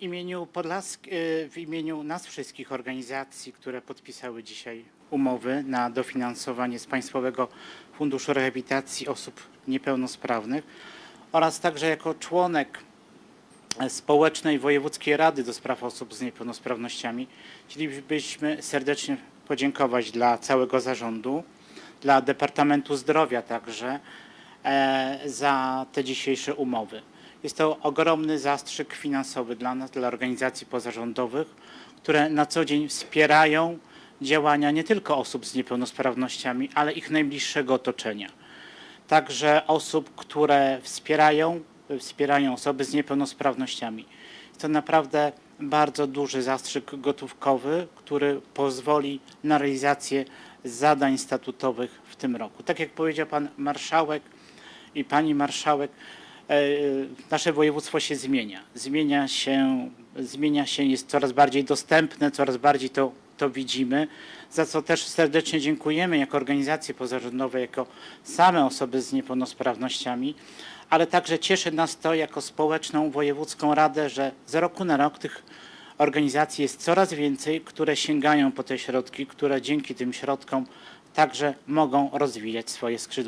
W imieniu Podlask, y, w imieniu nas wszystkich organizacji, które podpisały dzisiaj umowy na dofinansowanie z Państwowego Funduszu Rehabilitacji Osób Niepełnosprawnych oraz także jako członek e, Społecznej Wojewódzkiej Rady do Spraw Osób z Niepełnosprawnościami chcielibyśmy serdecznie podziękować dla całego zarządu, dla Departamentu Zdrowia także e, za te dzisiejsze umowy. Jest to ogromny zastrzyk finansowy dla nas, dla organizacji pozarządowych, które na co dzień wspierają działania nie tylko osób z niepełnosprawnościami, ale ich najbliższego otoczenia. Także osób, które wspierają, wspierają osoby z niepełnosprawnościami. To naprawdę bardzo duży zastrzyk gotówkowy, który pozwoli na realizację zadań statutowych w tym roku. Tak jak powiedział pan marszałek i pani marszałek, nasze województwo się zmienia. Zmienia się, zmienia się, jest coraz bardziej dostępne, coraz bardziej to, to widzimy, za co też serdecznie dziękujemy jako organizacje pozarządowe, jako same osoby z niepełnosprawnościami, ale także cieszy nas to jako społeczną wojewódzką radę, że z roku na rok tych organizacji jest coraz więcej, które sięgają po te środki, które dzięki tym środkom także mogą rozwijać swoje skrzydła.